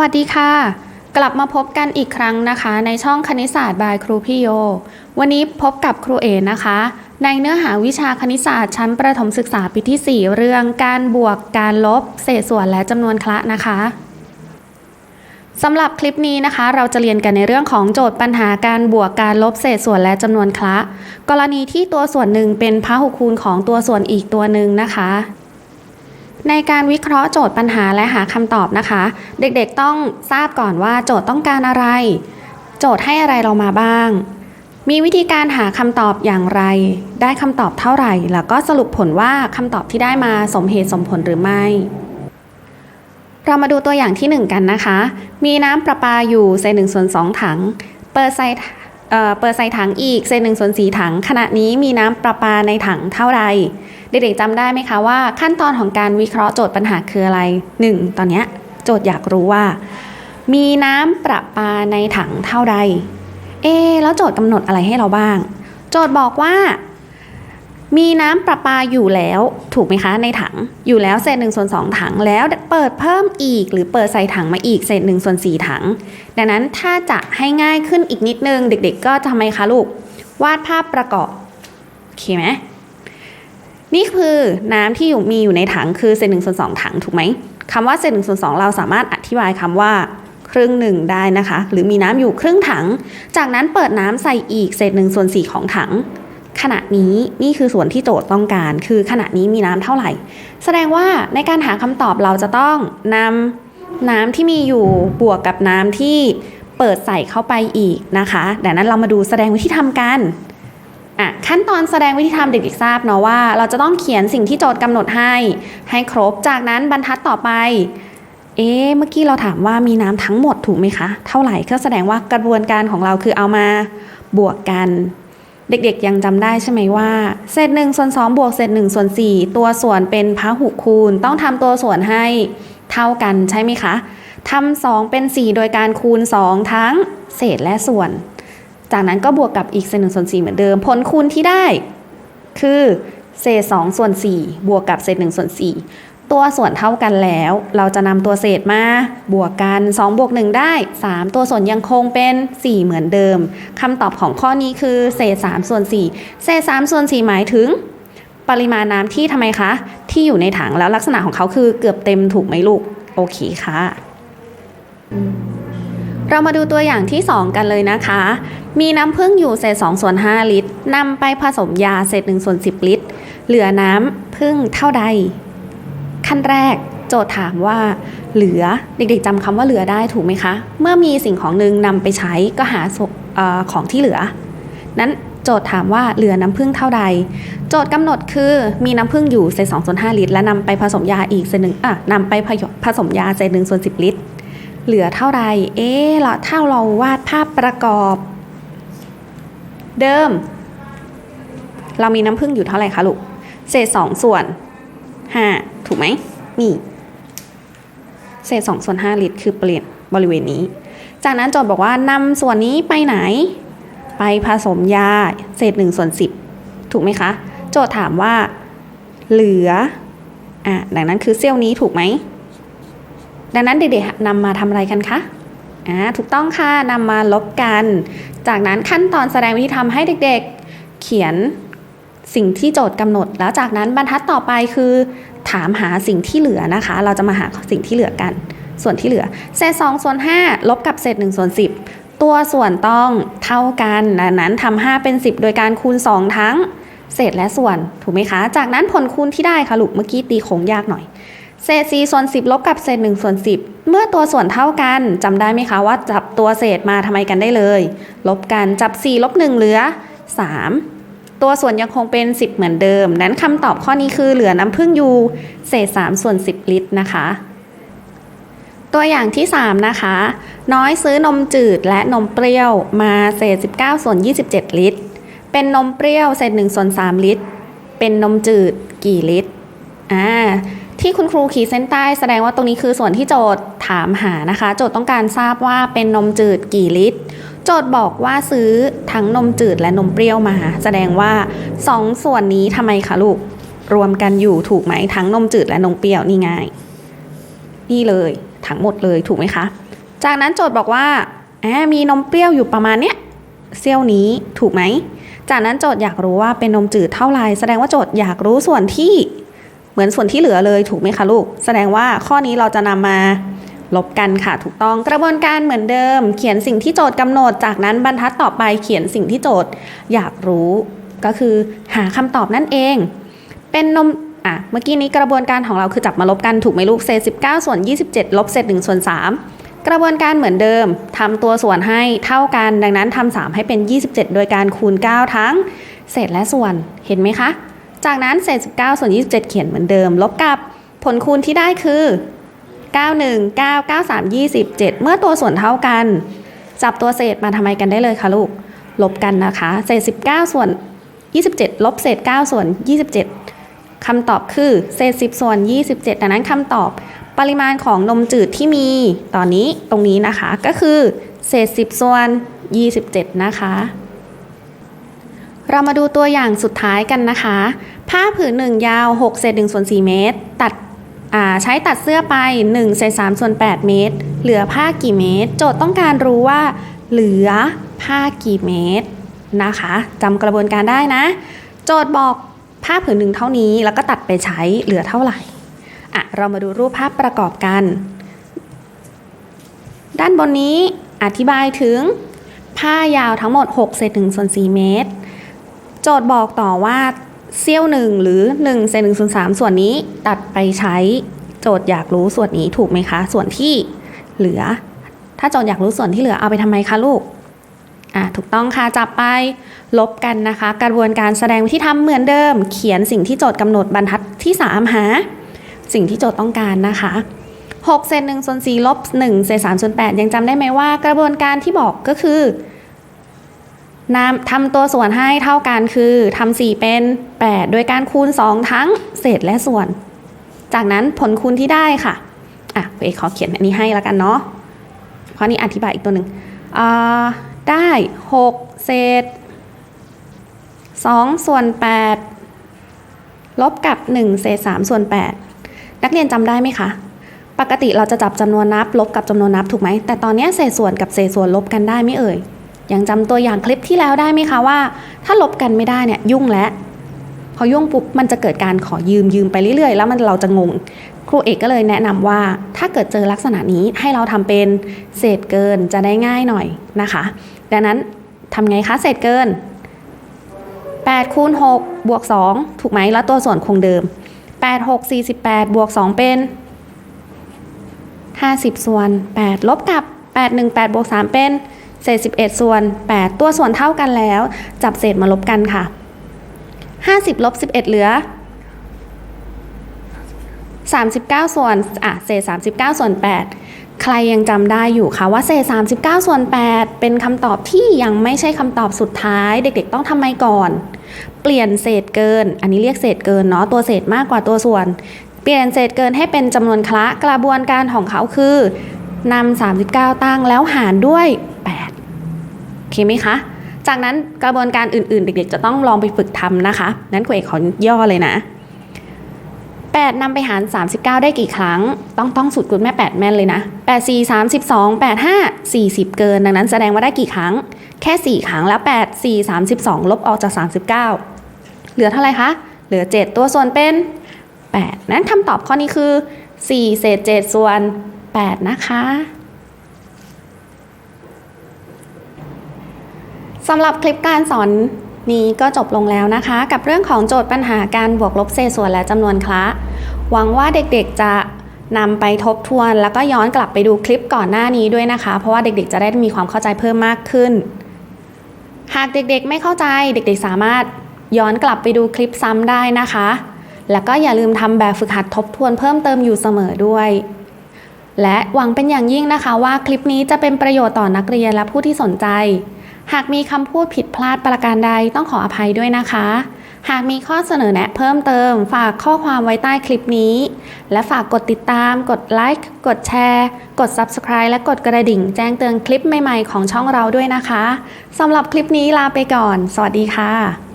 วัสดีค่ะ กลับมาพบกันอีกครั้งนะคะ ในช่องคณิตศาสตร์บายครูพี่โย วันนี้พบกับครูเอนะคะ ในเนื้อหาวิชาคณิตศาสตร์ชั้นประถมศึกษาปีที่ 4 เรื่องการบวกการลบ เศษส่วนและจำนวนคละนะคะสำหรับคลิปนี้นะคะ เราจะเรียนกันในเรื่องของโจทย์ปัญหาการบวกการลบเศษส่วนและจำนวนคละ กรณีที่ตัวส่วนหนึ่งเป็นพหุคูณของตัวส่วนอีกตัวหนึ่งนะคะ ในการวิเคราะห์โจทย์ปัญหาและหาคำตอบนะคะ เด็กๆต้องทราบก่อนว่าโจทย์ต้องการอะไร โจทย์ให้อะไรเรามาบ้าง มีวิธีการหาคำตอบอย่างไร ได้คำตอบเท่าไหร่ แล้วก็สรุปผลว่าคำตอบที่ได้มาสมเหตุสมผลหรือไม่ เรามาดูตัวอย่างที่ 1 กันนะคะ มีน้ำประปาอยู่เศษหนึ่งส่วนสองถัง เปิดใส่ เอ่อเปิดใส่ถังอีกเศษหนึ่งส่วนสี่ถัง ขณะนี้มีน้ำประปาในถังเท่าไรเด็กๆจำได้ไหมคะว่า ขั้นตอนของการวิเคราะห์โจทย์ปัญหาคืออะไร 1. ตอนนี้โจทย์อยากรู้ว่า มีน้ำประปาในถังเท่าใดเอแล้วโจทย์กำหนดอะไรให้เราบ้าง โจทย์บอกว่า มีน้ำประปาอยู่แล้วถูกไหมคะในถัง อยู่แล้วเศษหนึ่งส่วนสองถังแล้วเปิดเพิ่มอีก หรือเปิดใส่ถังมาอีกเศษหนึ่งส่วนสี่ถัง ดังนั้นถ้าจะให้ง่ายขึ้นอีกนิดนึง เด็ก ๆ ก็ทำไมคะลูก วาดภาพประกอบโอเคไหมนี่คือน้ำที่อยู่มีอยู่ในถังคือเศษหนึ่งส่วนสองถังถูกไหมคำว่าเศษหนึ่งส่วนสองเราสามารถอธิบายคำว่าครึ่งหนึ่งได้นะคะ หรือมีน้ำอยู่ครึ่งถัง จากนั้นเปิดน้ำใส่อีกเศษหนึ่งส่วนสี่ของถัง ขณะนี้นี่คือส่วนที่โจทย์ต้องการ คือขณะนี้มีน้ำเท่าไหร่ แสดงว่าในการหาคำตอบเราจะต้องนำน้ำที่มีอยู่บวกกับน้ำที่เปิดใส่เข้าไปอีกนะคะดังนั้นเรามาดูแสดงวิธีทำกันอะขั้นตอนแสดงวิธีทำเด็กๆทราบเนาะว่า เราจะต้องเขียนสิ่งที่โจทย์กำหนดให้ ให้ครบจากนั้นบรรทัดต่อไป เอ๊ะเมื่อกี้เราถามว่ามีน้ำทั้งหมดถูกไหมคะ เท่าไหร่ก็แสดงว่ากระบวนการของเราคือเอามาบวกกัน เด็กๆยังจำได้ใช่ไหมว่า เศษหนึ่งส่วนสองบวกเศษหนึ่งส่วนสี่ตัวส่วนเป็นพหุคูณ ต้องทำตัวส่วนให้เท่ากันใช่ไหมคะทำสองเป็นสี่โดยการคูณสองทั้งเศษและส่วน จากนั้นก็บวกกับอีกเศษหนึ่งส่วนสี่เหมือนเดิม ผลคูณที่ได้ คือเศษสองส่วนสี่บวกกับเศษหนึ่งส่วนสี่ ตัวส่วนเท่ากันแล้ว เราจะนำตัวเศษมาบวกกัน2บวก1ได้ 3 ตัวส่วนยังคงเป็น 4 เหมือนเดิมคำตอบของข้อนี้คือเศษ3ส่วน4เศษ3ส่วน4หมายถึง ปริมาณน้ำที่ทำไมคะ ที่อยู่ในถังแล้วลักษณะของเขาคือเกือบเต็มถูกไหมลูก โอเคค่ะ เรามาดูตัวอย่างที่ 2 กันเลยนะคะ มีน้ำผึ้งอยู่เศษ2ส่วน5ลิตรนำไปผสมยาเศษ1ส่วน10 ลิตร เหลือน้ำผึ้งเท่าใด ขั้นแรกโจทย์ถามว่าเหลือเด็กๆจำคำว่าเหลือได้ถูกไหมคะ เมื่อมีสิ่งของหนึ่งนำไปใช้ก็หาออของที่เหลือ นั้นโจทย์ถามว่าเหลือน้ำผึ้งเท่าใด โจทย์กำหนดคือมีน้ำผึ้งอยู่เศษ2ส่วน5ลิตร และนำไปผสมยาอีกเศษหนึ่งอะนำไปผสมยาเศษหนึ่งส่วน10ลิตร เหลือเท่าไรเอ๊ะละถ้าเราวาดภาพประกอบ เดิม เรามีน้ำผึ้งอยู่เท่าไหร่คะลูก เศษสองส่วนห้า ถูกไหมนี่ เศษสองส่วนห้าลิตร คือเปลี่ยนบริเวณนี้ จากนั้นโจทย์บอกว่านำส่วนนี้ไปไหน ไปผสมยาเศษหนึ่งส่วนสิบถูกไหมคะ โจทย์ถามว่า เหลืออะดังนั้นคือเซี่ยวนี้ถูกไหม ดังนั้นเด็กๆนำมาทำอะไรกันคะอ่าถูกต้องค่ะนำมาลบกัน จากนั้นขั้นตอนแสดงวิธีทำให้เด็กๆ เขียนสิ่งที่โจทย์กำหนด แล้วจากนั้นบรรทัดต่อไปคือ ถามหาสิ่งที่เหลือนะคะ เราจะมาหาสิ่งที่เหลือกัน ส่วนที่เหลือ เศษ2ส่วน5ลบกับเศษ1ส่วน10 ตัวส่วนต้องเท่ากันดังนั้นทำ5เป็น 10 โดยการคูณ 2 ทั้งเศษและส่วนถูกไหมคะ จากนั้นผลคูณที่ได้ค่ะลูกเมื่อกี้ตีโค้งยากหน่อย เศษ4ส่วน10 ลบกับเศษ1ส่วน10 เมื่อตัวส่วนเท่ากันจำได้ไหมคะว่าจับตัวเศษมาทำไมกันได้เลย ลบกันจับ 4 ลบ 1 เหลือ 3 ตัวส่วนยังคงเป็น 10 เหมือนเดิม นั้นคำตอบข้อนี้คือเหลือน้ำผึ้งอยู่เศษ3ส่วน 10 ลิตรนะคะ ตัวอย่างที่ 3 นะคะ น้อยซื้อนมจืดและนมเปรี้ยวมาเศษ 19 ส่วน 27 ลิตร เป็นนมเปรี้ยวเศษ1ส่วน 3 ลิตร เป็นนมจืดกี่ลิตรอ่าที่คุณครูขีดเส้นใต้แสดงว่าตรงนี้คือส่วนที่โจทย์ถามหานะคะ โจทย์ต้องการทราบว่าเป็นนมจืดกี่ลิตร โจทย์บอกว่าซื้อทั้งนมจืดและนมเปรี้ยวมา แสดงว่าสองส่วนนี้ทำไมคะลูก รวมกันอยู่ถูกไหมทั้งนมจืดและนมเปรี้ยวนี่ไงนี่เลยทั้งหมดเลยถูกไหมคะ จากนั้นโจทย์บอกว่าแอมีนมเปรี้ยวอยู่ประมาณเนี้ยเซี่ยวนี้ถูกไหม จากนั้นโจทย์อยากรู้ว่าเป็นนมจืดเท่าไรแสดงว่าโจทย์อยากรู้ส่วนที่เหมือนส่วนที่เหลือเลยถูกไหมคะลูก แสดงว่าข้อนี้เราจะนำมา ลบกันค่ะถูกต้องกระบวนการเหมือนเดิม เขียนสิ่งที่โจทย์กำหนดจากนั้นบรรทัดต่อไปเขียนสิ่งที่โจทย์อยากรู้ ก็คือหาคำตอบนั่นเอง เป็นนมอะเมื่อกี้นี้กระบวนการของเราคือจับมาลบกันถูกไหมลูกเศษ19 ส่วน 27 ลบเศษ1ส่วน3 กระบวนการเหมือนเดิมทำตัวส่วนให้เท่ากัน ดังนั้นทำ3ให้เป็น 27 โดยการคูณ 9 ทั้ง เศษและส่วนเห็นไหมคะ จากนั้นเศษ19 ส่วน 27 เขียนเหมือนเดิม ลบกับผลคูณที่ได้คือ 91 9 93 27 เมื่อตัวส่วนเท่ากัน จับตัวเศษมาทำไมกันได้เลยคะลูก ลบกันนะคะ เศษ 19 ส่วน 27 ลบเศษ 9 ส่วน 27 คำตอบคือเศษ 10 ส่วน 27 ดังนั้นคำตอบปริมาณของนมจืดที่มีตอนนี้ตรงนี้นะคะก็คือเศษ 10 ส่วน 27 นะคะ เรามาดูตัวอย่างสุดท้ายกันนะคะ ผ้าผืนหนึ่งยาว 6 เศษ1ส่วน4เมตร ตัด ใช้ตัดเสื้อไป1เศษ3ส่วน8 เมตร เหลือผ้ากี่เมตร โจทย์ต้องการรู้ว่า เหลือผ้ากี่เมตรนะคะจำกระบวนการได้นะ โจทย์บอกผ้าผืนหนึ่งเท่านี้ แล้วก็ตัดไปใช้เหลือเท่าไหร่อะเรามาดูรูปภาพประกอบกัน ด้านบนนี้อธิบายถึง ผ้ายาวทั้งหมด6เศษ1ส่วน4เมตร โจทย์บอกต่อว่า เซี่ยวหนึ่งหรือ1เศษ1ส่วน3ส่วนนี้ตัดไปใช้โจทย์อยากรู้ส่วนนี้ถูกไหมคะ ส่วนที่เหลือ ถ้าโจทย์อยากรู้ส่วนที่เหลือเอาไปทำไมคะลูกอะถูกต้องค่ะจับไปลบกันนะคะ กระบวนการแสดงวิธีทำเหมือนเดิม เขียนสิ่งที่โจทย์กำหนดบรรทัดที่ 3 หา สิ่งที่โจทย์ต้องการนะคะ6เศษ1ส่วน4ลบ1เศษ3ส่วน8ยังจำได้ไหมว่ากระบวนการที่บอกก็คือ นำทำตัวส่วนให้เท่ากันคือทำ4เป็น 8 โดยการคูณ 2 ทั้งเศษและส่วน จากนั้นผลคูณที่ได้ค่ะ อะเอกขอเขียนอันนี้ให้แล้วกันเนาะเพราะนี้อธิบายอีกตัวหนึ่งได้ 6 เศษ 2 ส่วน 8 ลบกับ 1 เศษ 3 ส่วน 8 นักเรียนจำได้ไหมคะ ปกติเราจะจับจำนวนนับ ลบกับจำนวนนับถูกไหม แต่ตอนนี้เศษส่วนกับเศษส่วนลบกันได้ไม่เอ่ย ยังจำตัวอย่างคลิปที่แล้วได้ไหมคะว่า ถ้าลบกันไม่ได้เนี่ยยุ่งแล้วพอยุ่งปุ๊บมันจะเกิดการขอยืมยืมไปเรื่อยๆ แล้วมันเราจะงง ครูเอกก็เลยแนะนำว่าถ้าเกิดเจอลักษณะนี้ให้เราทำเป็นเศษเกินจะได้ง่ายหน่อยนะคะ ดังนั้นทำไงคะเศษเกิน8คูณ6บวก2ถูกไหมแล้วตัวส่วนคงเดิม 8 6 48 บวก 2 เป็น 50 ส่วน 8 ลบกับ 8 1 8บวก3เป็น เศษ 11 ส่วน 8 ตัวส่วนเท่ากันแล้ว จับเศษมาลบกันค่ะ 50ลบ11 เหลือ 39 ส่วนอะเศษ 39 ส่วน 8 ใครยังจำได้อยู่คะว่าเศษ 39 ส่วน 8 เป็นคำตอบที่ยังไม่ใช่คำตอบสุดท้าย เด็กๆ ต้องทำไมก่อน เปลี่ยนเศษเกิน อันนี้เรียกเศษเกินเนาะตัวเศษมากกว่าตัวส่วน เปลี่ยนเศษเกินให้เป็นจำนวนคละกระบวนการของเขาคือนำ39 ตั้งแล้วหารด้วย เคไหมคะ จากนั้นกระบวนการอื่นๆ เด็กๆ จะต้องลองไปฝึกทำนะคะ นั้นครูเอกขอย่อเลยนะ 8นำไปหาร 39 ได้กี่ครั้ง ต้องต้องสูตรคูณแม่ 8 แม่นเลยนะ 8 4 32 8 5 40 เกิน ดังนั้นแสดงว่าได้กี่ครั้ง แค่ 4 ครั้งแล้ว 8 4 32 ลบออกจาก 39 เหลือเท่าไหร่คะ เหลือ 7 ตัวส่วนเป็น 8 นั้นคำตอบข้อนี้คือ 4 เศษ 7 ส่วน 8 นะคะ สำหรับคลิปการสอนนี้ก็จบลงแล้วนะคะ กับเรื่องของโจทย์ปัญหาการบวกลบเศษส่วนและจำนวนคละหวังว่าเด็กๆจะนำไปทบทวน แล้วก็ย้อนกลับไปดูคลิปก่อนหน้านี้ด้วยนะคะ เพราะว่าเด็กๆ จะได้มีความเข้าใจเพิ่มมากขึ้น หากเด็กๆไม่เข้าใจเด็กๆ สามารถย้อนกลับไปดูคลิปซ้ำได้นะคะ แล้วก็อย่าลืมทำแบบฝึกหัดทบทวนเพิ่มเติมอยู่เสมอด้วย และหวังเป็นอย่างยิ่งนะคะว่าคลิปนี้จะเป็นประโยชน์ต่อนักเรียนและผู้ที่สนใจ หากมีคำพูดผิดพลาดประการใดต้องขออภัยด้วยนะคะ หากมีข้อเสนอแนะเพิ่มเติม ฝากข้อความไว้ใต้คลิปนี้ และฝากกดติดตาม กดไลค์กดแชร์ กด Subscribe และกดกระดิ่งแจ้งเตือนคลิปใหม่ๆของช่องเราด้วยนะคะสำหรับคลิปนี้ลาไปก่อน สวัสดีค่ะ